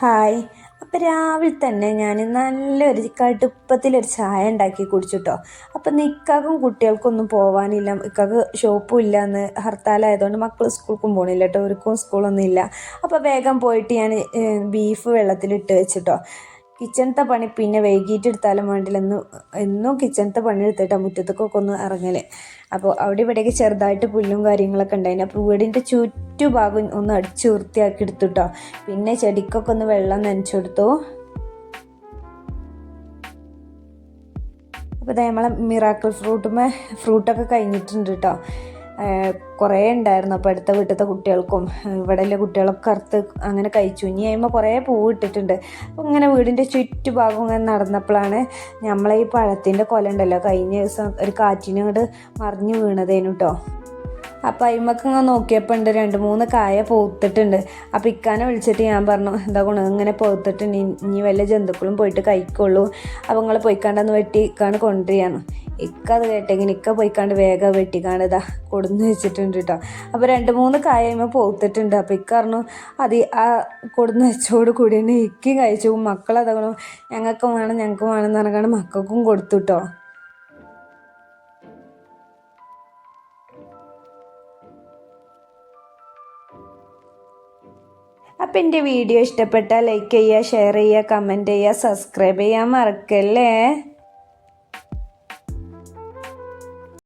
Hi. അപ്പം രാവിലെ തന്നെ ഞാൻ നല്ലൊരു കടുപ്പത്തിലൊരു ചായ ഉണ്ടാക്കി കുടിച്ചിട്ടോ. അപ്പം നിക്കാക്കും കുട്ടികൾക്കൊന്നും പോകാനില്ല ഇക്കാക്ക് ഷോപ്പും ഇല്ല എന്ന് ഹർത്താലായതുകൊണ്ട് മക്കൾ സ്കൂൾക്കും പോകണില്ല കേട്ടോ അവർക്കും സ്കൂളൊന്നും ഇല്ല. അപ്പോൾ വേഗം പോയിട്ട് ഞാൻ ബീഫ് വെള്ളത്തിലിട്ട് വെച്ചിട്ടോ. കിച്ചണത്തെ പണി പിന്നെ വൈകിട്ട് എടുത്താലും വേണ്ടില്ല. എന്നു എന്നും കിച്ചണത്തെ പണി എടുത്തിട്ടാണ് മുറ്റത്തേക്കൊക്കെ ഒന്ന് ഇറങ്ങൽ. അപ്പോൾ അവിടെ ഇവിടെയൊക്കെ ചെറുതായിട്ട് പുല്ലും കാര്യങ്ങളൊക്കെ ഉണ്ടായിന്. അപ്പോൾ വീടിന്റെ ചുറ്റുഭാഗം ഒന്ന് അടിച്ചു വൃത്തിയാക്കി എടുത്തുട്ടോ. പിന്നെ ചെടിക്കൊക്കെ ഒന്ന് വെള്ളം നനച്ചു കൊടുത്തു. അപ്പോൾ നമ്മളെ മിറാക്കിൾ ഫ്രൂട്ടുമേ ഫ്രൂട്ടൊക്കെ കഴിഞ്ഞിട്ടുണ്ട് കേട്ടോ കുറേ ഉണ്ടായിരുന്നു. അപ്പോൾ അടുത്ത വീട്ടിലത്തെ കുട്ടികൾക്കും ഇവിടെയുള്ള കുട്ടികളൊക്കെ കറുത്ത് അങ്ങനെ കഴിച്ചു. ഇനി കഴിയുമ്പോൾ കുറേ പൂവ് ഇട്ടിട്ടുണ്ട്. അപ്പോൾ ഇങ്ങനെ വീടിന്റെ ചുറ്റുഭാഗം ഇങ്ങനെ നടന്നപ്പോഴാണ് നമ്മളെ ഈ പഴത്തിന്റെ കൊല ഉണ്ടല്ലോ. കഴിഞ്ഞ ദിവസം ഒരു കാറ്റിനങ്ങോട്ട് മറിഞ്ഞു വീണതേനു കേട്ടോ അപ്പം അയിമക്ക് ഇങ്ങനെ നോക്കിയപ്പോൾ ഉണ്ട് രണ്ട് മൂന്ന് കായ പോത്തിട്ടുണ്ട്. അപ്പം ഇക്കാനെ വിളിച്ചിട്ട് ഞാൻ പറഞ്ഞു എന്താ ഗുണം ഇങ്ങനെ പോത്തിട്ടുണ്ട്. ഇനി വല്ല ജന്തുക്കളും പോയിട്ട് കഴിക്കുള്ളൂ. അപ്പം നിങ്ങൾ പോയിക്കാണ്ടെന്ന് വെട്ടി ഇക്കാണ് കൊണ്ടുവരികയാണ്. ഇക്ക അത് കേട്ടെങ്കിൽ ഇക്ക പോയിക്കാണ്ട് വേഗം വെട്ടിക്കാണ്ട് ഇതാ കൊടുന്ന് വെച്ചിട്ടുണ്ട് കേട്ടോ അപ്പോൾ രണ്ട് മൂന്ന് കായമ്മ പോത്തിട്ടുണ്ട്. അപ്പോൾ ഇക്ക പറഞ്ഞു അത് ആ കൊടുന്ന് വെച്ചോട് കൂടി തന്നെ ഇക്കയും കഴിച്ചു. മക്കളതകളും ഞങ്ങൾക്കും വേണം ഞങ്ങൾക്കും വേണം എന്ന് പറഞ്ഞാൽ മക്കൾക്കും കൊടുത്തു കേട്ടോ അപ്പം എന്റെ വീഡിയോ ഇഷ്ടപ്പെട്ടാൽ ലൈക്ക് ചെയ്യുക ഷെയർ ചെയ്യുക കമന്റ് ചെയ്യുക സബ്സ്ക്രൈബ് ചെയ്യാൻ മറക്കല്ലേ?